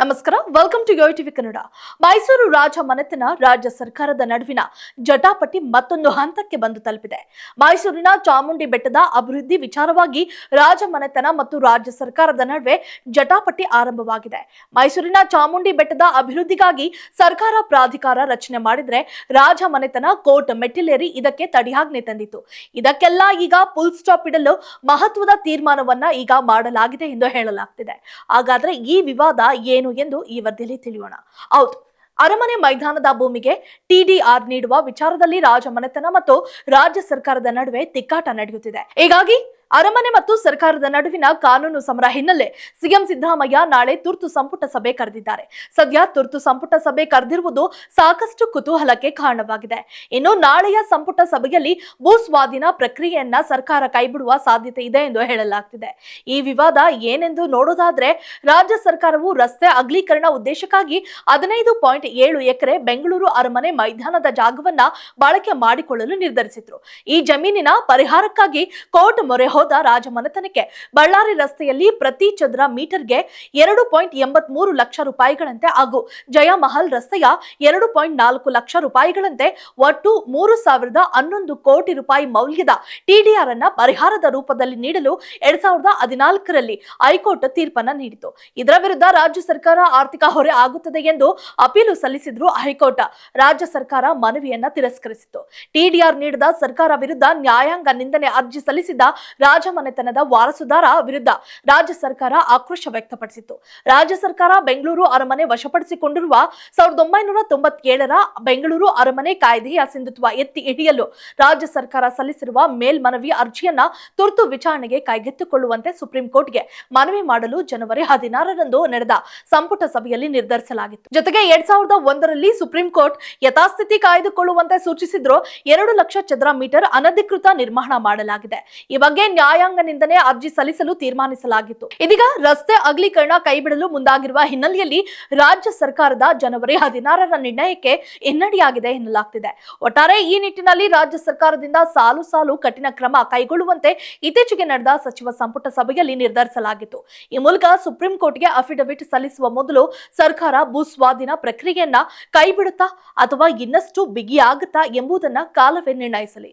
ನಮಸ್ಕಾರ. Welcome to Yo TV Kannada Mysuru ರಾಜ ಮನೆತನ ರಾಜ್ಯ ಸರ್ಕಾರದ ನಡುವಿನ ಜಟಾಪಟಿ ಮತ್ತೊಂದು ಹಂತಕ್ಕೆ ಬಂದು ತಲುಪಿದೆ. ಮೈಸೂರಿನ ಚಾಮುಂಡಿ ಬೆಟ್ಟದ ಅಭಿವೃದ್ಧಿ ವಿಚಾರವಾಗಿ ರಾಜ ಮನೆತನ ಮತ್ತು ರಾಜ್ಯ ಸರ್ಕಾರದ ನಡುವೆ ಜಟಾಪಟಿ ಆರಂಭವಾಗಿದೆ. ಮೈಸೂರಿನ ಚಾಮುಂಡಿ ಬೆಟ್ಟದ ಅಭಿವೃದ್ಧಿಗಾಗಿ ಸರ್ಕಾರ ಪ್ರಾಧಿಕಾರ ರಚನೆ ಮಾಡಿದ್ರೆ ರಾಜ ಮನೆತನ ಕೋರ್ಟ್ ಮೆಟ್ಟಿಲೇರಿ ಇದಕ್ಕೆ ತಡಿಯಾಜ್ಞೆ ತಂದಿತು ಇದಕ್ಕೆಲ್ಲ ಈಗ ಫುಲ್ ಸ್ಟಾಪ್ ಇಡಲು ಮಹತ್ವದ ತೀರ್ಮಾನವನ್ನ ಈಗ ಮಾಡಲಾಗಿದೆ ಎಂದು ಹೇಳಲಾಗ್ತಿದೆ. ಹಾಗಾದ್ರೆ ಈ ವಿವಾದ ಏನು ಎಂದು ಈ ವರದಿಯಲ್ಲಿ ತಿಳಿಯೋಣ. ಹೌದು, ಅರಮನೆ ಮೈದಾನದ ಭೂಮಿಗೆ ಟಿಡಿಆರ್ ನೀಡುವ ವಿಚಾರದಲ್ಲಿ ರಾಜ ಮನೆತನ ಮತ್ತು ರಾಜ್ಯ ಸರ್ಕಾರದ ನಡುವೆ ತಿಕ್ಕಾಟ ನಡೆಯುತ್ತಿದೆ. ಹೀಗಾಗಿ ಅರಮನೆ ಮತ್ತು ಸರ್ಕಾರದ ನಡುವಿನ ಕಾನೂನು ಸಮರ ಹಿನ್ನೆಲೆ ಸಿಎಂ ಸಿದ್ದರಾಮಯ್ಯ ನಾಳೆ ತುರ್ತು ಸಂಪುಟ ಸಭೆ ಕರೆದಿದ್ದಾರೆ. ಸದ್ಯ ತುರ್ತು ಸಂಪುಟ ಸಭೆ ಕರೆದಿರುವುದು ಸಾಕಷ್ಟು ಕುತೂಹಲಕ್ಕೆ ಕಾರಣವಾಗಿದೆ. ಇನ್ನು ನಾಳೆಯ ಸಂಪುಟ ಸಭೆಯಲ್ಲಿ ಭೂ ಸ್ವಾಧೀನ ಪ್ರಕ್ರಿಯೆಯನ್ನ ಸರ್ಕಾರ ಕೈಬಿಡುವ ಸಾಧ್ಯತೆ ಇದೆ ಎಂದು ಹೇಳಲಾಗ್ತಿದೆ. ಈ ವಿವಾದ ಏನೆಂದು ನೋಡೋದಾದ್ರೆ ರಾಜ್ಯ ಸರ್ಕಾರವು ರಸ್ತೆ ಅಗಲೀಕರಣ ಉದ್ದೇಶಕ್ಕಾಗಿ ಹದಿನೈದು ಪಾಯಿಂಟ್ ಏಳು ಎಕರೆ ಬೆಂಗಳೂರು ಅರಮನೆ ಮೈದಾನದ ಜಾಗವನ್ನ ಬಳಕೆ ಮಾಡಿಕೊಳ್ಳಲು ನಿರ್ಧರಿಸಿದ್ರು. ಈ ಜಮೀನಿನ ಪರಿಹಾರಕ್ಕಾಗಿ ಕೋರ್ಟ್ ಮೊರೆ ಹೋದ ರಾಜಮನೆತನಕ್ಕೆ ಬಳ್ಳಾರಿ ರಸ್ತೆಯಲ್ಲಿ ಪ್ರತಿ ಚದರ ಮೀಟರ್ಗೆ ಎರಡು ಪಾಯಿಂಟ್ ಎಂಬತ್ ಮೂರು ಲಕ್ಷ ರೂಪಾಯಿಗಳಂತೆ ಹಾಗೂ ಜಯಮಹಲ್ ರಸ್ತೆಯ ಎರಡು ಪಾಯಿಂಟ್ ನಾಲ್ಕು ಲಕ್ಷ ರೂಪಾಯಿಗಳಂತೆ ಒಟ್ಟು ಮೂರು ಸಾವಿರದ ಹನ್ನೊಂದು ಕೋಟಿ ರೂಪಾಯಿ ಮೌಲ್ಯದ ಟಿಡಿಆರ್ ಅನ್ನ ಪರಿಹಾರದ ರೂಪದಲ್ಲಿ ನೀಡಲು ಎರಡ್ ಸಾವಿರದ ಹದಿನಾಲ್ಕರಲ್ಲಿ ಹೈಕೋರ್ಟ್ ತೀರ್ಪನ್ನ ನೀಡಿತು. ಇದರ ವಿರುದ್ಧ ರಾಜ್ಯ ಸರ್ಕಾರ ಆರ್ಥಿಕ ಹೊರೆ ಆಗುತ್ತದೆ ಎಂದು ಅಪೀಲು ಸಲ್ಲಿಸಿದ್ರು ಹೈಕೋರ್ಟ್ ರಾಜ್ಯ ಸರ್ಕಾರ ಮನವಿಯನ್ನ ತಿರಸ್ಕರಿಸಿತು ಟಿಡಿಆರ್ ನೀಡಿದ ಸರ್ಕಾರ ವಿರುದ್ಧ ನ್ಯಾಯಾಂಗ ನಿಂದನೆ ಅರ್ಜಿ ಸಲ್ಲಿಸಿದ್ದ ರಾಜಮನೆತನದ ವಾರಸುದಾರ ವಿರುದ್ಧ ರಾಜ್ಯ ಸರ್ಕಾರ ಆಕ್ರೋಶ ವ್ಯಕ್ತಪಡಿಸಿತ್ತು. ರಾಜ್ಯ ಸರ್ಕಾರ ಬೆಂಗಳೂರು ಅರಮನೆ ವಶಪಡಿಸಿಕೊಂಡಿರುವ ಸಾವಿರದ ಒಂಬೈನೂರ ತೊಂಬತ್ತೇಳರ ಬೆಂಗಳೂರು ಅರಮನೆ ಕಾಯ್ದೆಯ ಸಿಂಧುತ್ವ ಎತ್ತಿ ಹಿಡಿಯಲು ರಾಜ್ಯ ಸರ್ಕಾರ ಸಲ್ಲಿಸಿರುವ ಮೇಲ್ಮನವಿ ಅರ್ಜಿಯನ್ನ ತುರ್ತು ವಿಚಾರಣೆಗೆ ಕೈಗೆತ್ತಿಕೊಳ್ಳುವಂತೆ ಸುಪ್ರೀಂ ಕೋರ್ಟ್ಗೆ ಮನವಿ ಮಾಡಲು ಜನವರಿ ಹದಿನಾರರಂದು ನಡೆದ ಸಂಪುಟ ಸಭೆಯಲ್ಲಿ ನಿರ್ಧರಿಸಲಾಗಿತ್ತು. ಜೊತೆಗೆ ಎರಡ್ ಸಾವಿರದ ಒಂದರಲ್ಲಿ ಸುಪ್ರೀಂ ಕೋರ್ಟ್ ಯಥಾಸ್ಥಿತಿ ಕಾಯ್ದುಕೊಳ್ಳುವಂತೆ ಸೂಚಿಸಿದ್ರು ಎರಡು ಲಕ್ಷ ಚದರ ಮೀಟರ್ ಅನಧಿಕೃತ ನಿರ್ಮಾಣ ಮಾಡಲಾಗಿದೆ. ಈ ಬಗ್ಗೆ ನ್ಯಾಯಾಂಗ ನಿಂದನೆ ಅರ್ಜಿ ಸಲ್ಲಿಸಲು ತೀರ್ಮಾನಿಸಲಾಗಿತ್ತು. ಇದೀಗ ರಸ್ತೆ ಅಗಲೀಕರಣ ಕೈಬಿಡಲು ಮುಂದಾಗಿರುವ ಹಿನ್ನೆಲೆಯಲ್ಲಿ ರಾಜ್ಯ ಸರ್ಕಾರದ ಜನವರಿ ಹದಿನಾರರ ನಿರ್ಣಯಕ್ಕೆ ಹಿನ್ನಡೆಯಾಗಿದೆ ಎನ್ನಲಾಗ್ತಿದೆ. ಒಟ್ಟಾರೆ ಈ ನಿಟ್ಟಿನಲ್ಲಿ ರಾಜ್ಯ ಸರ್ಕಾರದಿಂದ ಸಾಲು ಸಾಲು ಕಠಿಣ ಕ್ರಮ ಕೈಗೊಳ್ಳುವಂತೆ ಇತ್ತೀಚೆಗೆ ನಡೆದ ಸಚಿವ ಸಂಪುಟ ಸಭೆಯಲ್ಲಿ ನಿರ್ಧರಿಸಲಾಗಿತ್ತು. ಈ ಮೂಲಕ ಸುಪ್ರೀಂ ಕೋರ್ಟ್ಗೆ ಅಫಿಡವಿಟ್ ಸಲ್ಲಿಸುವ ಮೊದಲು ಸರ್ಕಾರ ಭೂ ಸ್ವಾಧೀನ ಪ್ರಕ್ರಿಯೆಯನ್ನ ಕೈಬಿಡುತ್ತಾ ಅಥವಾ ಇನ್ನಷ್ಟು ಬಿಗಿಯಾಗುತ್ತಾ ಎಂಬುದನ್ನ ಕಾಲವೇ ನಿರ್ಣಯಿಸಲಿ.